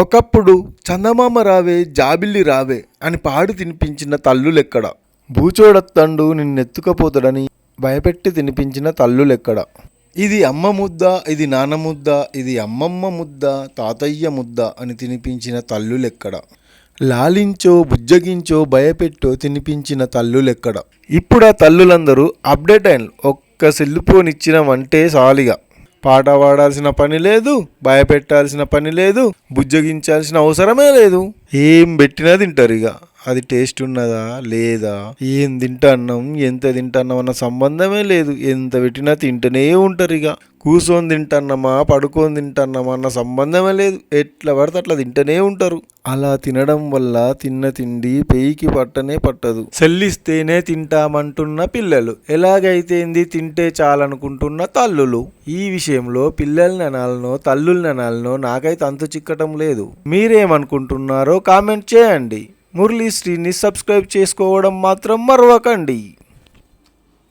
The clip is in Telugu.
ఒకప్పుడు చందమామ రావే జాబిల్లి రావే అని పాడి తినిపించిన తల్లులెక్కడ? బూచోడత్తండు నిన్నెత్తుకపోతాడని భయపెట్టి తినిపించిన తల్లులెక్కడ? ఇది అమ్మ ముద్ద ఇది నాన్న ముద్ద ఇది అమ్మమ్మ ముద్ద తాతయ్య ముద్ద అని తినిపించిన తల్లులెక్కడ? లాలించో బుజ్జగించో భయపెట్టో తినిపించిన తల్లులెక్కడ? ఇప్పుడు ఆ తల్లులందరూ అప్డేట్ అయిన ఒక్క సెల్ ఫోన్ ఇచ్చినామంటే సాలిగా. పాట పాడాల్సిన పని లేదు భయపెట్టాల్సిన పని లేదు బుజ్జగించాల్సిన అవసరమే లేదు. ఏం పెట్టినా తింటారు ఇక. అది టేస్ట్ ఉన్నదా? లేదా? ఏం తింటాన్నాం? ఎంత తింటాన్నాం అన్న సంబంధమే లేదు. ఎంత పెట్టినా తింటూనే ఉంటారు ఇక కూర్చొని తింటున్నామా? పడుకొని తింటున్నామా? అన్న సంబంధమే లేదు. ఎట్లా పడితే అట్లా తింటూనే ఉంటారు. అలా తినడం వల్ల తిన్న తిండి పెయికి పట్టనే పట్టదు. చెల్లిస్తేనే తింటామంటున్న పిల్లలు. ఎలాగైతేంది? తింటే చాలనుకుంటున్న తల్లులు. ఈ విషయంలో పిల్లల్ని అనాలనో తల్లుల్ని అనాలనో నాకైతే అంతు చిక్కటం లేదు. మీరేమనుకుంటున్నారో కామెంట్ చేయండి. మురళీ శ్రీని సబ్స్క్రైబ్ చేసుకోవడం మాత్రం మరవకండి.